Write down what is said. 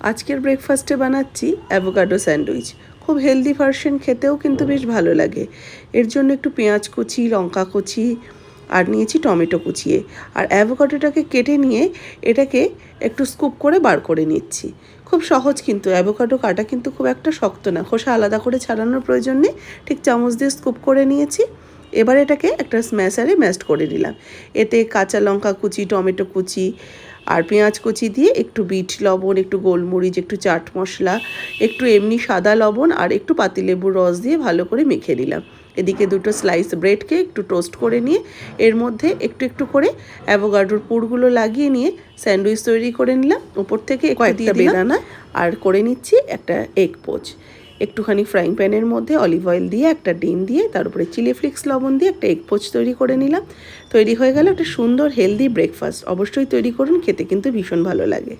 আজকের ব্রেকফাস্টে বানাচ্ছি অ্যাভোকাডো স্যান্ডউইচ খুব হেলদি ভার্সন খেতেও কিন্তু বেশ ভালো লাগে। এর জন্য একটু পেঁয়াজ কুচি, লঙ্কা কুচি আর নিয়েছি টমেটো কুচিয়ে। আর অ্যাভোকাডোটাকে কেটে নিয়ে এটাকে একটু স্কুপ করে বার করে নিচ্ছি। খুব সহজ কিন্তু অ্যাভোকাডো কাটা কিন্তু খুব একটা শক্ত না। খোসা আলাদা করে ছাড়ানোর প্রয়োজন নেই। ঠিক চামচ দিয়ে স্কুপ করে নিয়েছি। এবার এটাকে একটা স্ম্যাশারে ম্যাশড করে নিলাম। এতে কাঁচা লঙ্কা কুচি টমেটো কুচি আর পেঁয়াজ কুচি দিয়ে একটু বিট লবণ একটু গোলমরিচ একটু চাট মশলা একটু এমনি সাদা লবণ আর একটু পাতিলেবুর রস দিয়ে ভালো করে মেখে নিলাম। এদিকে দুটো স্লাইস ব্রেডকে একটু টোস্ট করে নিয়ে এর মধ্যে একটু একটু করে অ্যাভোগাডোর পুরগুলো লাগিয়ে নিয়ে স্যান্ডউইচ তৈরি করে নিলাম। উপর থেকে কয়েকটা বেদানা। আর করে নিচ্ছি একটা এগ পোচ একটুখানি ফ্রাইং প্যানের মধ্যে অলিভ অয়েল দিয়ে একটা ডিম দিয়ে, তার উপরে চিলি ফ্লিক্স লবণ দিয়ে একটা এগ পোচ তৈরি করে নিলাম। তৈরি হয়ে গেল একটা সুন্দর হেলদি ব্রেকফাস্ট অবশ্যই তৈরি করুন, খেতে কিন্তু ভীষণ ভালো লাগে।